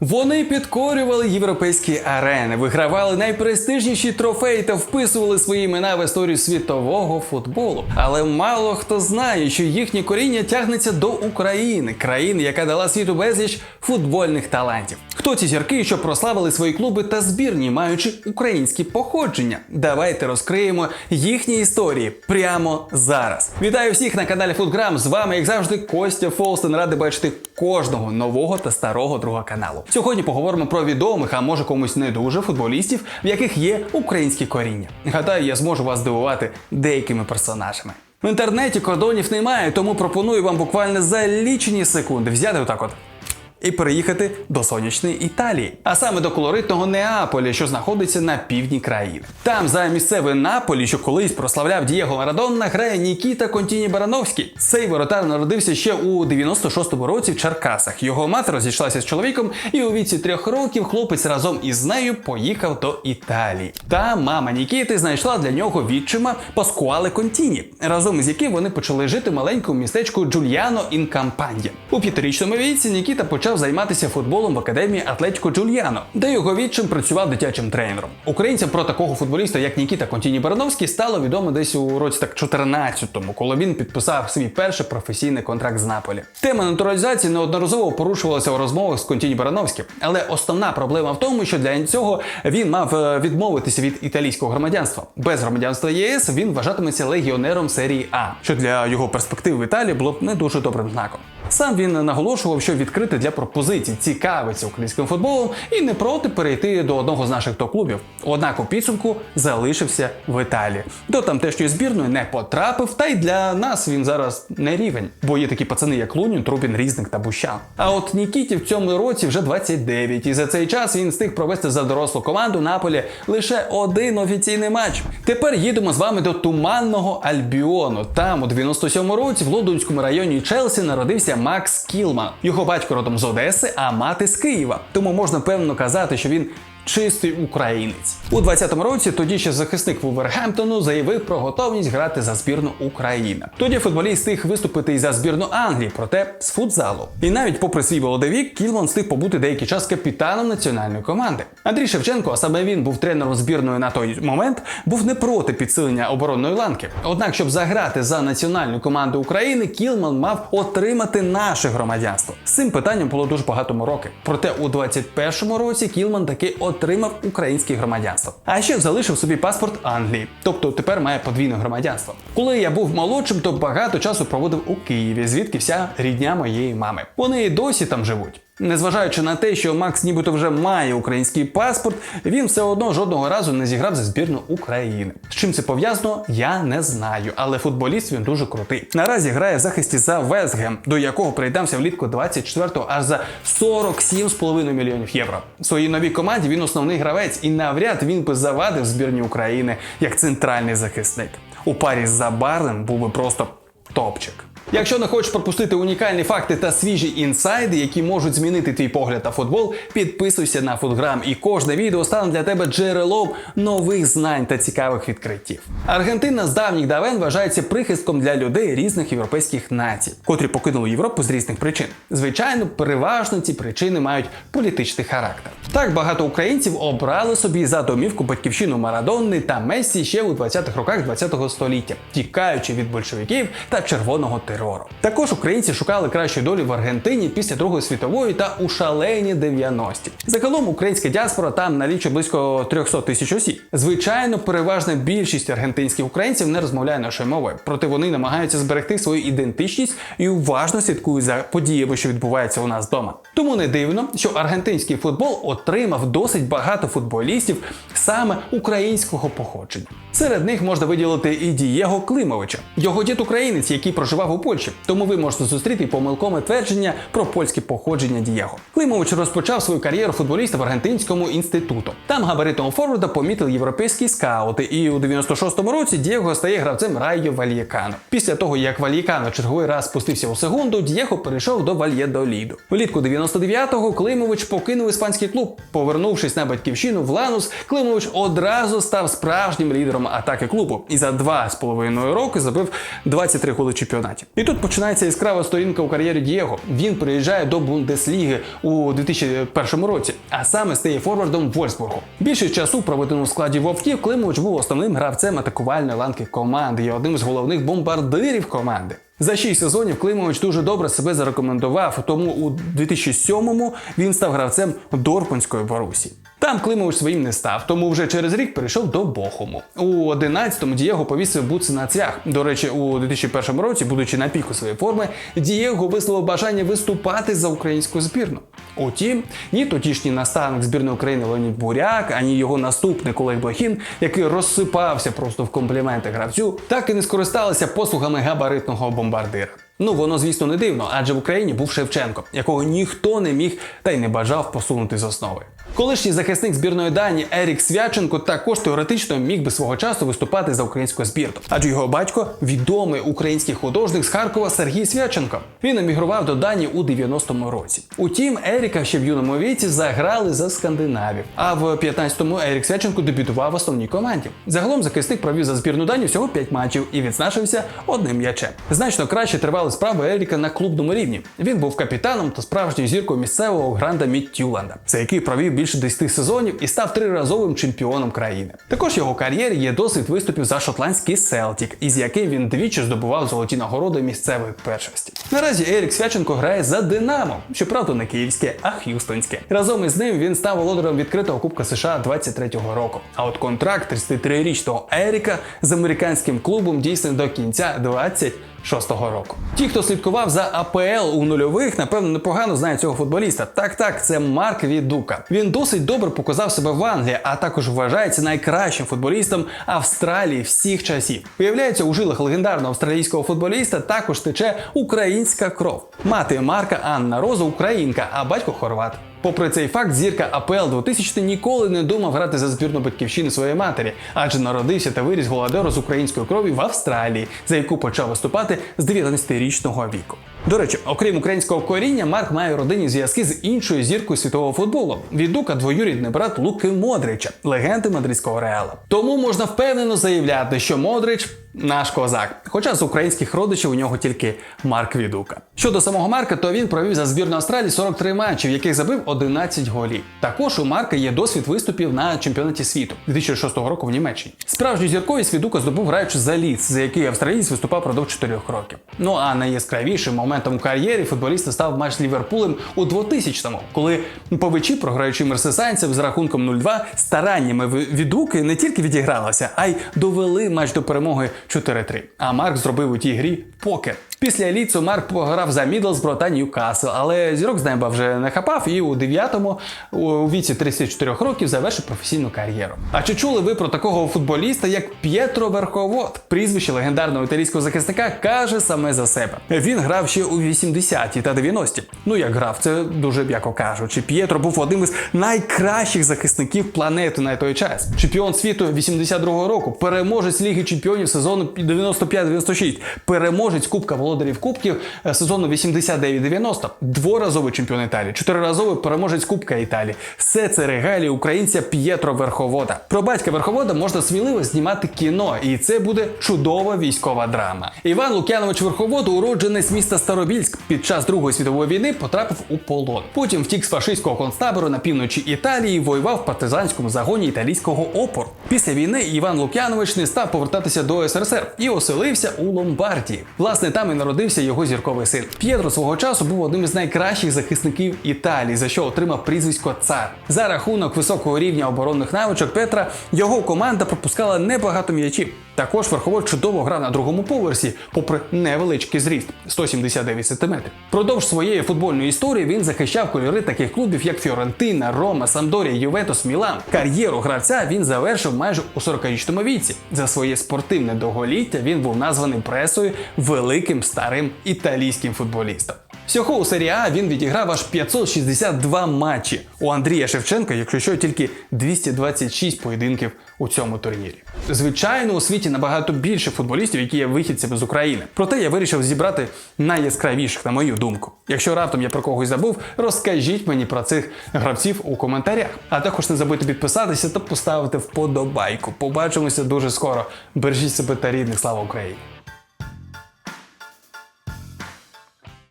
Вони підкорювали європейські арени, вигравали найпрестижніші трофеї та вписували свої імена в історію світового футболу. Але мало хто знає, що їхнє коріння тягнеться до України, країни, яка дала світу безліч футбольних талантів. Хто ці зірки, що прославили свої клуби та збірні, маючи українські походження? Давайте розкриємо їхні історії прямо зараз. Вітаю всіх на каналі Футграм. З вами, як завжди, Костя Фолстен. Радий бачити кожного нового та старого друга каналу. Сьогодні поговоримо про відомих, а може комусь не дуже футболістів, в яких є українські коріння. Гадаю, я зможу вас здивувати деякими персонажами. В інтернеті кордонів немає, тому пропоную вам буквально за лічені секунди взяти отак от. І переїхати до сонячної Італії, а саме до колоритного Неаполя, що знаходиться на півдні країни. Там за місцевий Наполі, що колись прославляв Дієго Марадонна, грає Нікіта Контіні Барановський. Цей воротар народився ще у 96-му році в Черкасах. Його мати розійшлася з чоловіком, і у віці трьох років хлопець разом із нею поїхав до Італії. Та мама Нікіти знайшла для нього відчима Паскуале Контіні, разом із яким вони почали жити маленькому містечку Джульяно ін Кампанья. У п'ятирічному віці Нікіта почав займатися футболом в академії Атлетіко Джульяно, де його відчим працював дитячим тренером. Українцям про такого футболіста, як Нікіта Контіні Барановський, стало відомо десь у році так 14-му, коли він підписав свій перший професійний контракт з Наполі. Тема натуралізації неодноразово порушувалася у розмовах з Контіні Барановським, але основна проблема в тому, що для цього він мав е, відмовитися від італійського громадянства. Без громадянства ЄС він вважатиметься легіонером серії А, що для його перспектив в Італії було б не дуже добрим знаком. Сам він наголошував, що відкритий для пропозицій, цікавиться українським футболом і не проти перейти до одного з наших топ-клубів. Однак у підсумку залишився в Італії. До тамтешньої збірної не потрапив, та й для нас він зараз не рівень, бо є такі пацани, як Лунін, Трубін, Різник та Бущан. А от Нікіті в цьому році вже 29, і за цей час він встиг провести за дорослу команду Наполі лише один офіційний матч. Тепер їдемо з вами до туманного Альбіону. Там у 97-му році в лондонському районі Челсі народився Макс Кілма. Його батько родом з Одеси, а мати з Києва. Тому можна певно казати, що він. Чистий українець у 20-му році. Тоді ще захисник Вулвергемптону заявив про готовність грати за збірну України. Тоді футболіст встиг виступити і за збірну Англії, проте з футзалу. І навіть попри свій молодий вік, Кілман встиг побути деякий час капітаном національної команди. Андрій Шевченко, а саме він був тренером збірної на той момент, був не проти підсилення оборонної ланки. Однак, щоб заграти за національну команду України, Кілман мав отримати наше громадянство. З цим питанням було дуже багато мороки. Проте у 21-му році Кілман таки отримав українське громадянство. А ще залишив собі паспорт Англії, тобто тепер має подвійне громадянство. Коли я був молодшим, то багато часу проводив у Києві, звідки вся рідня моєї мами. Вони і досі там живуть. Незважаючи на те, що Макс нібито вже має український паспорт, він все одно жодного разу не зіграв за збірну України. З чим це пов'язано, я не знаю, але футболіст він дуже крутий. Наразі грає в захисті за Вестгем, до якого приєднався влітку 24-го аж за 47,5 мільйонів євро. В своїй новій команді він основний гравець, і навряд він би завадив збірні України як центральний захисник. У парі з Забарлем був би просто топчик. Якщо не хочеш пропустити унікальні факти та свіжі інсайди, які можуть змінити твій погляд на футбол, підписуйся на Футграм, і кожне відео стане для тебе джерелом нових знань та цікавих відкриттів. Аргентина з давніх давен вважається прихистком для людей різних європейських націй, котрі покинули Європу з різних причин. Звичайно, переважно ці причини мають політичний характер. Так багато українців обрали собі за домівку батьківщину Марадонни та Мессі ще у 20-х роках 20-го століття, тікаючи від большевиків та червоного терору. Також українці шукали кращої долі в Аргентині після Другої світової та у шалені 90-ті. Загалом українська діаспора там налічує близько 300 тисяч осіб. Звичайно, переважна більшість аргентинських українців не розмовляє нашою мовою, проте вони намагаються зберегти свою ідентичність і уважно слідкують за подіями, що відбуваються у нас вдома. Тому не дивно, що аргентинський футбол отримав досить багато футболістів саме українського походження. Серед них можна виділити і Дієго Климовича. Його дід українець, який проживав у Польщі, тому ви можете зустріти помилкове твердження про польське походження Дієго. Климович розпочав свою кар'єру футболіста в аргентинському інституту. Там габаритного форварда помітили європейські скаути, і у 96-му році Дієго стає гравцем Райо Вальєкано. Після того, як Вальєкано черговий раз спустився у секунду, Дієго перейшов до Вальєдоліду. Влітку 99-го Климович покинув іспанський клуб. Повернувшись на батьківщину в Ланус, Климович одразу став справжнім лідером атаки клубу і за два з половиною роки забив 23 голи в чемпіонаті. І тут починається яскрава сторінка у кар'єрі Дієго. Він приїжджає до Бундесліги у 2001 році, а саме стає форвардом Вольсбургу. Більшість часу проведено у складі вовків. Климович був основним гравцем атакувальної ланки команди і одним з головних бомбардирів команди. За 6 сезонів Климович дуже добре себе зарекомендував, тому у 2007-му він став гравцем Дорпунської Борусі. Там Климович своїм не став, тому вже через рік перейшов до Бохуму. У 11-му Дієго повісив буци на цвях. До речі, у 2001 році, будучи на піку своєї форми, Дієго висловив бажання виступати за українську збірну. Утім, ні тодішній наставник збірної України Леонід Буряк, ані його наступник Олег Блохін, який розсипався просто в компліменти гравцю, так і не скористалися послугами габаритного бомбардира. Ну воно, звісно, не дивно, адже в Україні був Шевченко, якого ніхто не міг та й не бажав посунути з основи. Колишній захисник збірної Дані Ерік Свяченко також теоретично міг би свого часу виступати за українську збірну, адже його батько відомий український художник з Харкова Сергій Свяченко. Він емігрував до Данії у 90-му році. Утім, Еріка ще в юному віці заграли за скандинавів. А в 15-му Ерік Свяченко дебютував в основній команді. Загалом захисник провів за збірну Данії всього 5 матчів і відзначився одним м'ячем. Значно краще тривали справи Еріка на клубному рівні. Він був капітаном та справжньою зіркою місцевого гранда Міттюланда, за який провів більше 10 сезонів і став триразовим чемпіоном країни. Також його кар'єрі є досвід виступів за шотландський Селтік, із яким він двічі здобував золоті нагороди місцевої першості. Наразі Ерік Свяченко грає за Динамо, щоправда, не київське, а х'юстонське. Разом із ним він став володарем відкритого Кубка США 23-го року. А от контракт 33-річного Еріка з американським клубом дійсний до кінця 20 2006 року. Ті, хто слідкував за АПЛ у нульових, напевно, непогано знають цього футболіста. Так, так, це Марк Відука. Він досить добре показав себе в Англії, а також вважається найкращим футболістом Австралії всіх часів. Виявляється, у жилах легендарного австралійського футболіста також тече українська кров. Мати Марка Анна Роза українка, а батько хорват. Попри цей факт, зірка АПЛ 2000 ніколи не думав грати за збірну батьківщини своєї матері, адже народився та виріс голодеру з української крові в Австралії, за яку почав виступати з 19-річного віку. До речі, окрім українського коріння, Марк має родинні зв'язки з іншою зіркою світового футболу. Відука двоюрідний брат Луки Модрича, легенди мадридського реала. Тому можна впевнено заявляти, що Модрич наш козак. Хоча з українських родичів у нього тільки Марк Відука. Щодо самого Марка, то він провів за збірну Австралії 43 матчі, в яких забив 11 голів. Також у Марка є досвід виступів на чемпіонаті світу 2006 року в Німеччині. Справжню зірковість Відука здобув граючи за ліц, за який австралієць виступав продовж 4 років. Ну а найяскравішим моментом у кар'єрі футболіста став матч з Ліверпулем у 2000-му, коли повичі, програючи мерсесайнців з рахунком 0-2, стараннями Відуки не тільки відігралося, а й довели матч до перемоги 4-3. А Марк зробив у тій грі покер. Після ліцу Марк пограв за Мідлсбро та Ньюкасл, але зірок з неба вже не хапав і у 9-му, у віці 34 років, завершив професійну кар'єру. А чи чули ви про такого футболіста, як П'єтро Верховод? Прізвище легендарного італійського захисника каже саме за себе. Він грав ще у 80-ті та 90-ті. Ну як грав, це дуже м'яко кажучи. П'єтро був одним із найкращих захисників планети на той час. Чемпіон світу 82-го року, переможець Ліги Чемпіонів сезону 95-96, переможець Кубка володарів Кубків е, сезону 89-90, дворазовий чемпіон Італії, чотириразовий переможець Кубка Італії. Все це регалії українця П'єтро Верховода. Про батька Верховода можна сміливо знімати кіно, і це буде чудова військова драма. Іван Лук'янович Верховод, уродженець міста Старобільськ, під час Другої світової війни потрапив у полон. Потім втік з фашистського концтабору на півночі Італії, воював в партизанському загоні італійського опору. Після війни Іван Лук'янович не став повертатися до СРСР і оселився у Ломбардії. Власне, там народився його зірковий син. П'єтро свого часу був одним із найкращих захисників Італії, за що отримав прізвисько цар. За рахунок високого рівня оборонних навичок Петра його команда пропускала небагато м'ячів. Також верховод чудово грав на другому поверсі, попри невеличкий зріст 179 см. Продовж своєї футбольної історії він захищав кольори таких клубів, як Фіорентина, Рома, Самдорія, Ювентус, Мілан. Кар'єру гравця він завершив майже у 40-річному віці. За своє спортивне довголіття він був названий пресою великим старим італійським футболістом. Всього у серії А він відіграв аж 562 матчі. У Андрія Шевченка, якщо що, тільки 226 поєдинків у цьому турнірі. Звичайно, у світі набагато більше футболістів, які є вихідцями з України. Проте я вирішив зібрати найяскравіших, на мою думку. Якщо раптом я про когось забув, розкажіть мені про цих гравців у коментарях. А також не забудьте підписатися та поставити вподобайку. Побачимося дуже скоро. Бережіть себе та рідних. Слава Україні!